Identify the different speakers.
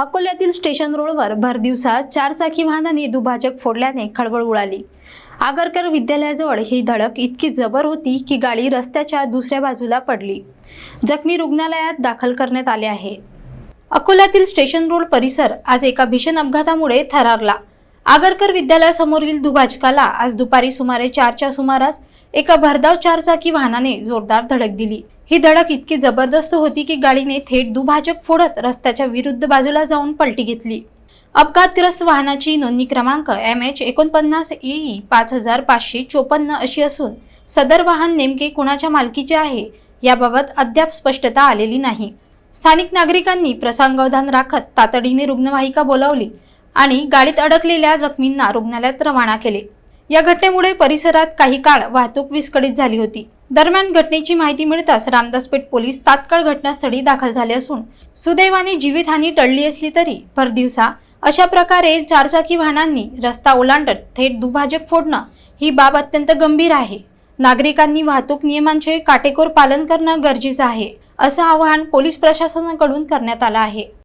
Speaker 1: अकोल्यातील स्टेशन रोडवर भरदिवसा चारचाकी वाहनाने दुभाजक फोडल्याने खळबळ उडाली. आगरकर विद्यालयाजवळ ही धडक इतकी जबर होती की गाडी रस्त्याच्या दुसऱ्या बाजूला पडली. जखमी रुग्णालयात दाखल करण्यात आले आहे. अकोल्यातील स्टेशन रोड परिसर आज एका भीषण अपघातामुळे थरारला. आगरकर विद्यालयासमोरील दुभाजकाला आज दुपारी सुमारे चारच्या सुमारास एका भरधाव चारचाकी वाहनाने जोरदार धडक दिली. ही धडक इतकी जबरदस्त होती की गाडीने थेट दुभाजक फोडत रस्त्याच्या विरुद्ध बाजूला जाऊन पलटी घेतली. अपघातग्रस्त वाहनाची नोंदणी क्रमांक एम एच एकोणपन्नास ई पाच हजार पाचशे चोपन्न अशी असून सदर वाहन नेमके कुणाच्या मालकीचे आहे याबाबत अद्याप स्पष्टता आलेली नाही. स्थानिक नागरिकांनी प्रसंगावधान राखत तातडीने रुग्णवाहिका बोलावली आणि गाडीत अडकलेल्या जखमींना रुग्णालयात रवाना केले. या घटनेमुळे परिसरात काही काळ वाहतूक विस्कळीत झाली होती. दरम्यान घटनेची माहिती मिळताच रामदासपेठ पोलीस तात्काळ घटनास्थळी दाखल झाले असून सुदैवाने जीवितहानी टळली असली तरी परदिवसा अशा प्रकारे चारचाकी वाहनांनी रस्ता ओलांडत थेट दुभाजक फोडणं ही बाब अत्यंत गंभीर आहे. नागरिकांनी वाहतूक नियमांचे काटेकोर पालन करणं गरजेचं आहे असं आवाहन पोलीस प्रशासनाकडून करण्यात आलं आहे.